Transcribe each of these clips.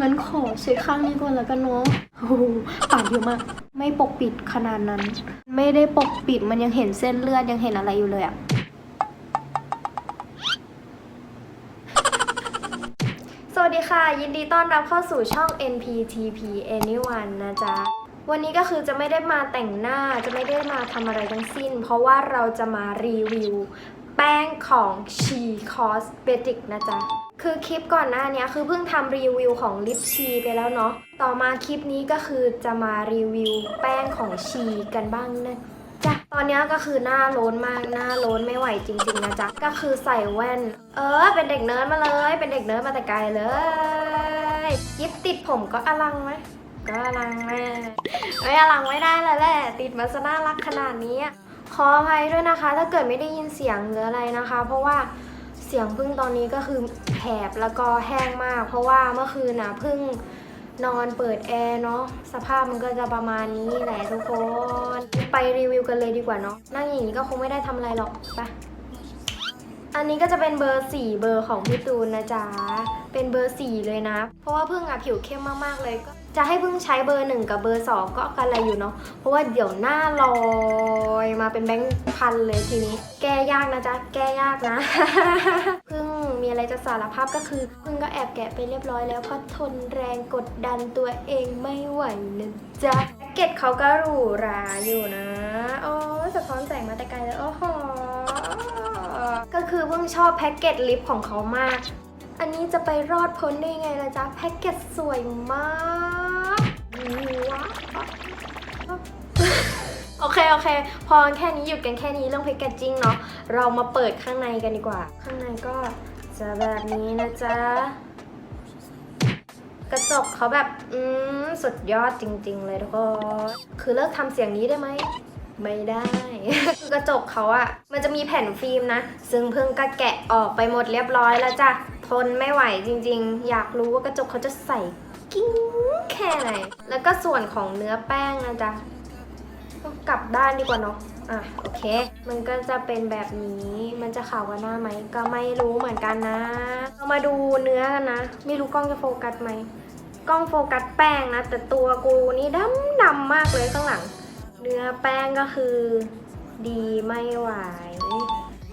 งั้นขอเช็คข้างนี้ก่อนแล้วกันเนาะโอ้โหปาดเยอะมาก ไม่ปกปิดขนาดนั้น ไม่ได้ปกปิดมันยังเห็นเส้นเลือดยังเห็นอะไรอยู่เลยอะสวัสดีค่ะ ยินดีต้อนรับเข้าสู่ช่อง NPTP Anyone นะจ๊ะ วันนี้ก็คือจะไม่ได้มาแต่งหน้าจะไม่ได้มาทำอะไรทั้งสิ้น เพราะว่าเราจะมารีวิว แป้งของ She Cosmetic นะจ๊ะ คือคลิปก่อนหน้านี้คือเพิ่งทำรีวิวของลิปชีไปแล้วเนาะ ต่อมาคลิปนี้ก็คือจะมารีวิวแป้งของชีกันบ้างนะจ๊ะ ตอนนี้ก็คือหน้าโล้นมาก หน้าโล้นไม่ไหวจริง ๆ นะจ๊ะ ก็คือใส่แว่น เออ เป็นเด็กเนิร์ดมาเลย เป็นเด็กเนิร์ดมาแต่ไกลเลยยิบติดผมก็อลังไหมก็อลังแม่ไม่อลังไม่ได้แล้วแหละ ติดมาซะน่ารักขนาดนี้ ขออภัยด้วยนะคะ ถ้าเกิดไม่ได้ยินเสียงหรืออะไรนะคะ เพราะว่า สียงพึ่งตอนนี้ก็คือแหบแล้วก็แห้งมาก เพราะว่าเมื่อคืนน่ะพึ่งนอนเปิดแอร์เนาะสภาพมันก็จะประมาณนี้แหละทุกคน ไปรีวิวกันเลยดีกว่าเนาะนั่งอย่างนี้ก็คงไม่ได้ทำอะไรหรอกไปอันนี้ก็จะเป็นเบอร์ 4 เบอร์ของพี่ตูนนะจ๊ะ เป็นเบอร์ 4 เลยนะ เพราะว่าพึ่งอะผิวเข้มมากๆเลยก็ จะให้พึ่งใช้เบอร์1กับเบอร์2ก็กันอะไรอยู่เนาะ เพราะว่าเดี๋ยวหน้าลอยมาเป็นแบงค์พันเลยทีนี้ แก้ยากนะจ๊ะ แก้ยากนะ พึ่งมีอะไรจะสารภาพก็คือ พึ่งก็แอบแกะไปเรียบร้อยแล้วเพราะทนแรงกดดันตัวเองไม่ไหวนะจ๊ะแพ็กเกจเขาก็หรูหราอยู่นะโอ้สะท้อนแสงมาแต่ไกลเลยโอ้โหก็คือเพิ่งชอบแพ็กเกจลิปของเขามาก อันนี้จะไปรอดพ้นได้ยังไงล่ะจ๊ะ แพ็กเกจสวยมากว้าวโอเค โอเค พอแค่นี้หยุดกันแค่นี้เรื่องแพ็กเกจจิ้งเนาะเรามาเปิดข้างในกันดีกว่า ข้างในก็จะแบบนี้นะจ๊ะ กระจกเขาแบบ อืม สุดยอดจริง ๆ เลยทุกคนคือเลิกทำเสียงนี้ได้ไหมไม่ได้คือกระจกเขาอะมันจะมีแผ่นฟิล์มนะ ซึ่งเพิ่งก็แกะออกไปหมดเรียบร้อยแล้วจ้ะ ทนไม่ไหวจริงๆ อยากรู้ว่ากระจกเขาจะใส่กิ้งแค่ไหน แล้วก็ส่วนของเนื้อแป้งนะจ๊ะกลับด้านดีกว่าเนาะ อะโอเค มันก็จะเป็นแบบนี้ มันจะขาวกว่าหน้าไหม ก็ไม่รู้เหมือนกันนะ เรามาดูเนื้อกันนะ ไม่รู้กล้องจะโฟกัสไหม กล้องโฟกัสแป้งนะ แต่ตัวกูนี่ดำดำมากเลยข้างหลัง เนื้อแป้งก็คือ ดีไม่ไหว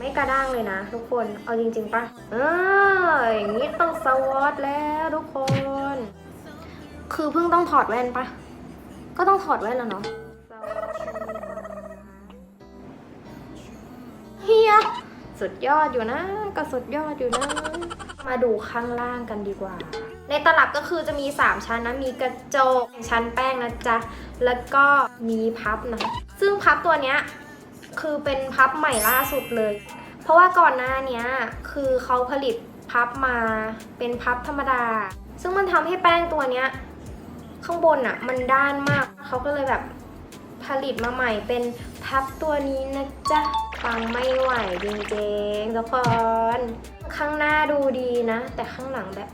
ไม่กระด้างเลยนะ ทุกคน เอาจริง ๆปะเอออย่างนี้ต้องสวอตแล้วทุกคน คือเพิ่งต้องถอดแว่นปะ ก็ต้องถอดแว่นแล้วเนาะเฮียสุดยอดอยู่นะ ก็สุดยอดอยู่นะ มาดูข้างล่างกันดีกว่า ในตลับก็คือจะมี 3 ชั้นนะ มีกระจกชั้นแป้งนะจ๊ะ แล้วก็มีพับนะ ซึ่งพับตัวเนี้ย คือเป็นพับใหม่ล่าสุดเลย เพราะว่าก่อนหน้านี้คือเขาผลิตพับมาเป็นพับธรรมดา ซึ่งมันทำให้แป้งตัวเนี้ยข้างบนอะ่ะมันด้านมาก เขาก็เลยแบบผลิตมาใหม่เป็นพับตัวนี้นะจ๊ะฟังไม่ไหวจริงๆทุกคนข้างหน้าดูดีนะ แต่ข้างหลังแบบ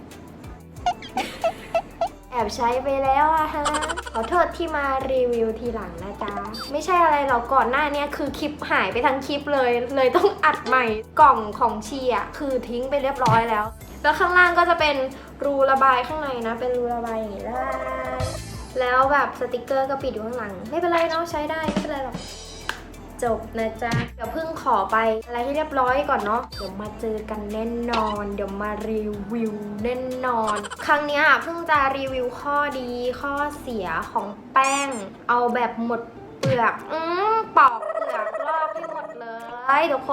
อบใช้ไปแล้วอะฮะ ขอโทษที่มารีวิวทีหลังนะจ๊ะ ไม่ใช่อะไรหรอกก่อนหน้าเนี้ยคือคลิปหายไปทั้งคลิปเลย เลยต้องอัดใหม่ กล่องของเชีย์คือทิ้งไปเรียบร้อยแล้ว แล้วข้างล่างก็จะเป็นรูระบายข้างในนะ เป็นรูระบายอย่างนี้ได้แล้วแบบสติกเกอร์ก็ปิดอยู่ข้างหลัง ไม่เป็นไรเนาะใช้ได้ไม่เป็นไรหรอก จบนะจ๊ะ เดี๋ยวเพิ่งขอไปอะไรให้เรียบร้อยก่อนเนาะ เดี๋ยวมาเจอกันแน่นอน เดี๋ยวมารีวิวแน่นอน ครั้งนี้ยเพิ่งจะรีวิวข้อดีข้อเสียของแป้ง เอาแบบหมดเปลือก อืมปอก ยทุกค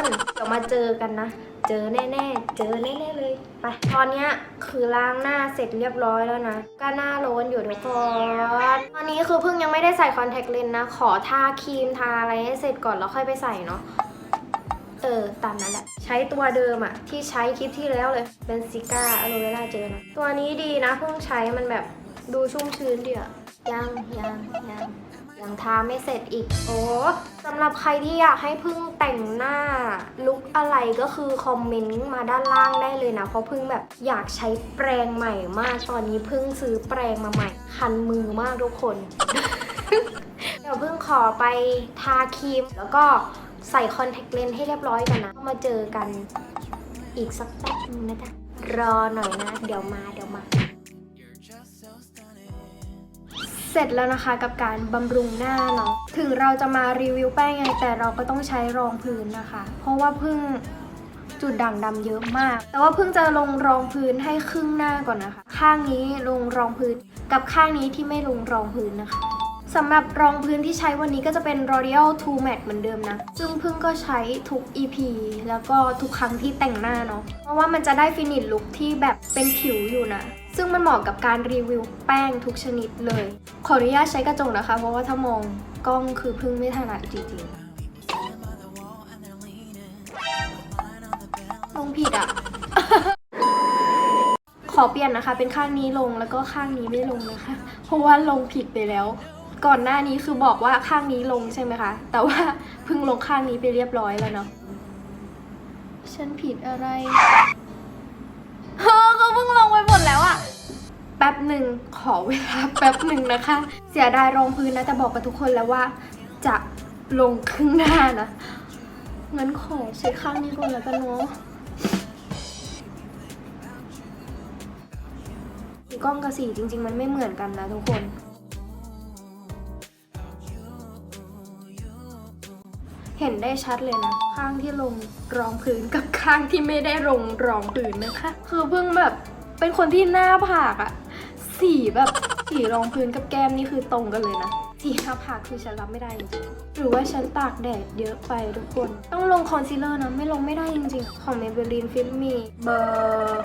น เดี๋ยวมาเจอกันนะ เจอแน่ๆ เจอแน่ๆเลย ไป ตอนเนี้ยคือล้างหน้าเสร็จเรียบร้อยแล้วนะ ก็หน้าโลนอยู่ทุกคน ตอนนี้คือเพิ่งยังไม่ได้ใส่คอนแทคเลนส์นะ ขอทาครีมทาอะไรให้เสร็จก่อนแล้วค่อยไปใส่เนาะ เออ ตามนั้นแหละ ใช้ตัวเดิมอะที่ใช้คลิปที่แล้วเลย เป็นซิก้าอะโลเวล่าเจลนะ ตัวนี้ดีนะ เพิ่งใช้มันแบบดูชุ่มชื้นดีอะยังยังยัง ยังทาไม่เสร็จอีก โอ้สำหรับใครที่อยากให้พึ่งแต่งหน้าลุคอะไรก็คือคอมเมนต์มาด้านล่างได้เลยนะ เพราะพึ่งแบบอยากใช้แปรงใหม่มาก ตอนนี้พึ่งซื้อแปรงมาใหม่ คันมือมากทุกคน เดี๋ยวพึ่งขอไปทาครีม แล้วก็ใส่คอนแทคเลนส์ให้เรียบร้อยก่อนนะก็มาเจอกันอีกสักแป๊บนึงนะจ๊ะรอหน่อยนะ เดี๋ยวมาเดี๋ยว เสร็จแล้วนะคะกับการบำรุงหน้าเนาะถึงเราจะมารีวิวแป้งไงแต่เราก็ต้องใช้รองพื้นนะคะ เพราะว่าเพิ่งจุดด่างดำเยอะมาก แต่ว่าเพิ่งจะลงรองพื้นให้ครึ่งหน้าก่อนนะคะ ข้างนี้ลงรองพื้นกับข้างนี้ที่ไม่ลงรองพื้นนะคะ สำหรับรองพื้นที่ใช้วันนี้ก็จะเป็น L'Oreal True Matte เหมือนเดิมนะ ซึ่งพิ่งก็ใช้ทุก EP แล้วก็ทุกครั้งที่แต่งหน้าเนาะ เพราะว่ามันจะได้ฟินิชลุคที่แบบเป็นผิวอยู่นะ ซึ่งมันเหมาะกับการรีวิวแป้งทุกชนิดเลย ขออนุญาตใช้กระจกนะคะ เพราะว่าถ้ามองกล้องคือพึ่งไม่ถนัดจริงๆลงผิดอะ ขอเปลี่ยนนะคะ เป็นข้างนี้ลงแล้วก็ข้างนี้ไม่ลงนะคะ เพราะว่าลงผิดไปแล้ว ก่อนหน้านี้คือบอกว่าข้างนี้ลงใช่ไหมคะ แต่ว่าเพิ่งลงข้างนี้ไปเรียบร้อยแล้วเนาะ ฉันผิดอะไรเฮ้อเขาเพิ่งลงไปหมดแล้วอะแป๊บหนึ่งขอเวลาแป๊บหนึ่งนะคะ เสียดายรองพื้นนะแต่บอกกับทุกคนแล้วว่า จะลงครึ่งหน้านะงั้นขอใช้ข้างนี้ก่อนแล้วกันเนาะสีกล้องกับสีจริง ๆ มันไม่เหมือนกันนะทุกคน เห็นได้ชัดเลยนะ ข้างที่ลงรองพื้นกับข้างที่ไม่ได้ลงรองพื้นนะคะ คือเพิ่งแบบเป็นคนที่หน้าผากอะสีแบบสีรองพื้นกับแก้มนี่คือตรงกันเลยนะสีหน้าผากคือฉันรับไม่ได้จริงๆหรือว่าฉันตากแดดเยอะไปทุกคน ต้องลงคอนซีลเลอร์นะไม่ลงไม่ได้จริงๆ ของ Maybelline Fit Me เบอร์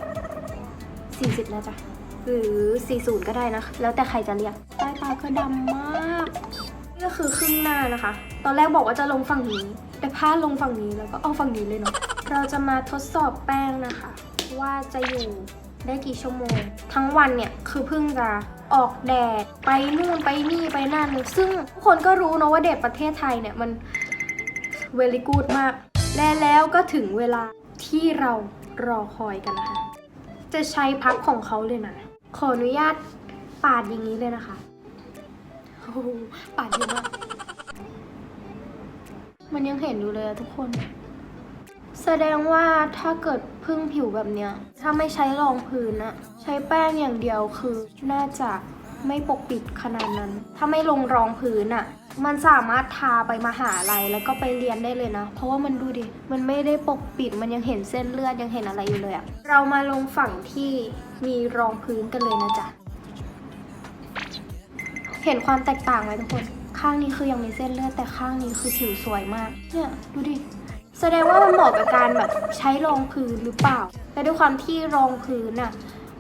40 นะจ๊ะ หรือ 40 ก็ได้นะ แล้วแต่ใครจะเรียกใต้ตาก็ดำมาก ก็คือครึ่งหน้านะคะ ตอนแรกบอกว่าจะลงฝั่งนี้ แต่พลาดลงฝั่งนี้แล้วก็เอาฝั่งนี้เลยเนาะ เราจะมาทดสอบแป้งนะคะ ว่าจะอยู่ได้กี่ชั่วโมง ทั้งวันเนี่ยคือเพิ่งจะออกแดดไปนู่นไปนี่ไปนั่น ซึ่งทุกคนก็รู้เนะว่าแดดประเทศไทยเนี่ยมันเวลิกูดมาก และแล้วก็ถึงเวลาที่เรารอคอยกันนะคะ จะใช้พักของเขาเลยนะ ขออนุญาตปาดอย่างนี้เลยนะคะ อ้โหปาดเยอะมากมันยังเห็นอยู่เลยอะทุกคน แสดงว่าถ้าเกิดพึ่งผิวแบบเนี้ย ถ้าไม่ใช้รองพื้นอะใช้แป้งอย่างเดียวคือน่าจะไม่ปกปิดขนาดนั้น ถ้าไม่ลงรองพื้นอะมันสามารถทาไปมาหาลัยแล้วก็ไปเรียนได้เลยนะ เพราะว่ามันดูดิ มันไม่ได้ปกปิด มันยังเห็นเส้นเลือดยังเห็นอะไรอยู่เลยอะเรามาลงฝั่งที่มีรองพื้นกันเลยนะจ๊ะ เห็นความแตกต่างไหมทุกคน ข้างนี้คือยังมีเส้นเลือดแต่ข้างนี้คือผิวสวยมาก เนี่ยดูดิ แสดงว่ามันเหมาะกับการแบบใช้รองพื้นหรือเปล่า แต่ด้วยความที่รองพื้นอะ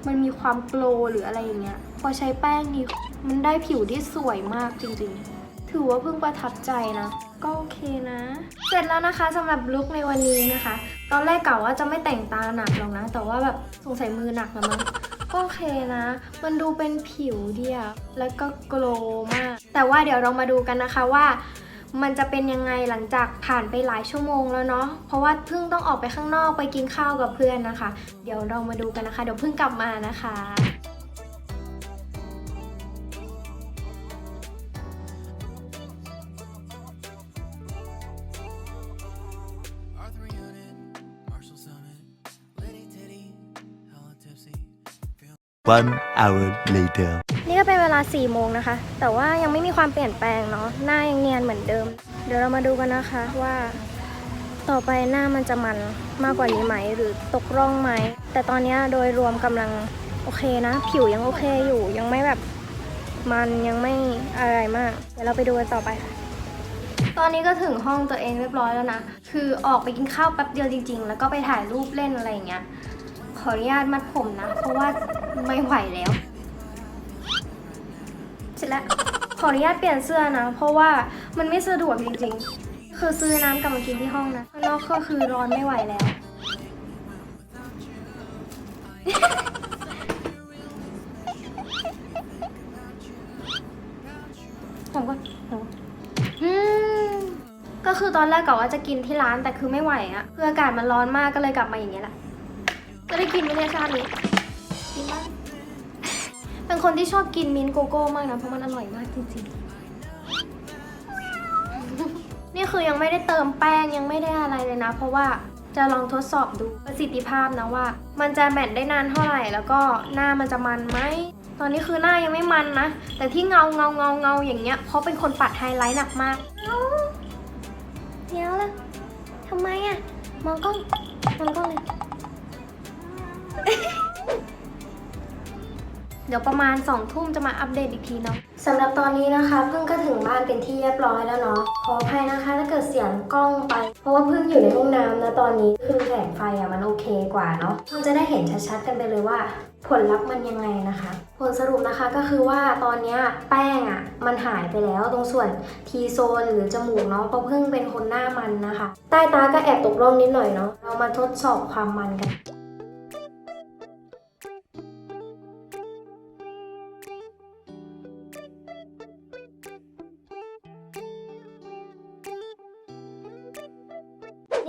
มันมีความโกลหรืออะไรอย่างเงี้ย พอใช้แป้งนี้มันได้ผิวที่สวยมากจริงๆ ถือว่าเพิ่งประทับใจนะ ก็โอเคนะ เสร็จแล้วนะคะสำหรับลุคในวันนี้นะคะ ตอนแรกกะว่าจะไม่แต่งตาหนักหรอกนะ แต่ว่าแบบสงสัยมือหนักแล้วมั้ง โอเคนะ มันดูเป็นผิวเดียว แล้วก็โกลว์มาก แต่ว่าเดี๋ยวเรามาดูกันนะคะว่า มันจะเป็นยังไงหลังจากผ่านไปหลายชั่วโมงแล้วเนาะ เพราะว่าเพิ่งต้องออกไปข้างนอกไปกินข้าวกับเพื่อนนะคะ เดี๋ยวเรามาดูกันนะคะ เดี๋ยวเพิ่งกลับมานะคะ One hour later. นี่ก็เป็นเวลา 4 โมงนะคะ แต่ว่ายังไม่มีความเปลี่ยนแปลงเนาะ หน้ายังเนียนเหมือนเดิม เดี๋ยวเรามาดูกันนะคะว่า ต่อไปหน้ามันจะมันมากกว่านี้ไหม หรือตกร่องไหม แต่ตอนนี้โดยรวมกำลังโอเคนะ ผิวยังโอเคอยู่ ยังไม่แบบมันยังไม่อะไรมาก เดี๋ยวเราไปดูกันต่อไปค่ะ ตอนนี้ก็ถึงห้องตัวเองเรียบร้อยแล้วนะ คือออกไปกินข้าวแป๊บเดียวจริง ๆ แล้วก็ไปถ่ายรูปเล่นอะไรอย่างเงี้ย ขออนุญาตมัดผมนะ เพราะว่า ไม่ไหวแล้วเสร็จแล้วขออนุญาตเปลี่ยนเสื้อนะ เพราะว่ามันไม่สะดวกจริงๆ คือซื้อน้ำกลับมากินที่ห้องนะข้างนอกก็คือร้อนไม่ไหวแล้ว ผมก็ก็คือตอนแรกกะว่าจะกินที่ร้านแต่คือไม่ไหวอะคืออากาศมันร้อนมากก็เลยกลับมาอย่างเงี้ยแหละ จะได้กินไมเนี่ยชาตินี้ เป็นคนที่ชอบกินมิ้นโกโก้มากนะ เพราะมันอร่อยมากจริงๆ นี่คือยังไม่ได้เติมแป้งยังไม่ได้อะไรเลยนะ เพราะว่าจะลองทดสอบดูประสิทธิภาพนะว่า มันจะแมทได้นานเท่าไหร่ แล้วก็หน้ามันจะมันไหมตอนนี้คือหน้ายังไม่มันนะ แต่ที่เงาเงาเงาเงาอย่างเงี้ยเพราะเป็นคนปัดไฮไลท์หนักมากเอ้าเดี๋ยวละทำไมอะมองกล้องมองกล้องเลย เดี๋ยวประมาณ2องทุ่มจะมาอัปเดตอีกทีเนาะสำหรับตอนนี้นะคะเพิ่งก็ถึงบ้านเป็นที่เรียบร้อยแล้วเนาะขออภัยนะคะถ้าเกิดเสียงกล้องไป เพราะว่าเพิ่งอยู่ในห้องน้ำนะตอนนี้คือแสงไฟอะมันโอเคกว่าเนาะมันจะได้เห็นชัดๆกันไปเลยว่า ผลลัพธ์มันยังไงนะคะ ผลสรุปนะคะก็คือว่าตอนนี้แป้งอะมันหายไปแล้วตรงส่วนทีโซนหรือจมูกเนาะเพราะเพิ่งเป็นคนหน้ามันนะคะ ใต้ตาก็แอบตกร่องนิดหน่อยเนาะเรามาทดสอบความมันกัน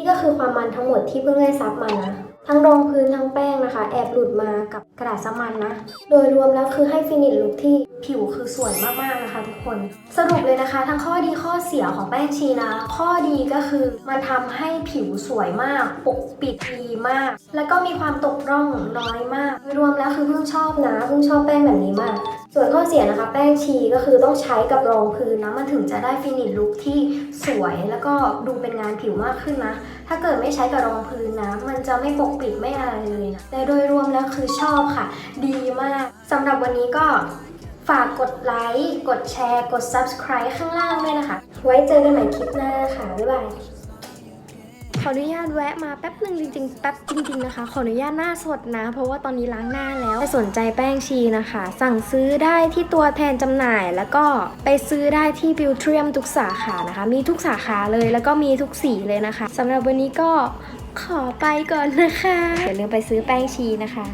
นี่ก็คือความมันทั้งหมดที่เพิ่งได้ซับมานะ ทั้งรองพื้นทั้งแป้งนะคะ แอบหลุดมากับกระดาษซับมันนะ โดยรวมแล้วคือให้ฟินิชลุคที่ ผิวคือสวยมากๆนะคะทุกคน สรุปเลยนะคะ ทั้งข้อดีข้อเสียของแป้งชีนะ ข้อดีก็คือมันทำให้ผิวสวยมาก ปกปิดดีมาก แล้วก็มีความตกร่องน้อยมากโดยรวมแล้วคือเพิ่งชอบนะเพิ่งชอบแป้งแบบนี้มาก ส่วนข้อเสียนะคะ แป้งชีก็คือต้องใช้กับรองพื้นนะมันถึงจะได้ฟินิชลุคที่สวยแล้วก็ดูเป็นงานผิวมากขึ้นนะ ถ้าเกิดไม่ใช้กับรองพื้นนะ มันจะไม่ปกปิดไม่อะไรเลยนะแต่โดยรวมแล้วคือชอบค่ะ ดีมากสำหรับวันนี้ก็ ฝากกดไลค์ กดแชร์ กด subscribe ข้างล่างด้วยนะคะ ไว้เจอกันใหม่คลิปหน้าค่ะ บ๊ายบาย ขออนุญาตแวะมาแป๊บหนึ่งจริงๆ แป๊บจริง ๆ นะคะ ขออนุญาตหน้าสดนะ เพราะว่าตอนนี้ล้างหน้าแล้วถ้าสนใจแป้งชีนะคะ สั่งซื้อได้ที่ตัวแทนจำหน่าย แล้วก็ไปซื้อได้ที่บิวเทียมทุกสาขานะคะ มีทุกสาขาเลย แล้วก็มีทุกสีเลยนะคะสำหรับวันนี้ก็ขอไปก่อนนะคะอย่าลืมไปซื้อแป้งชีนะคะ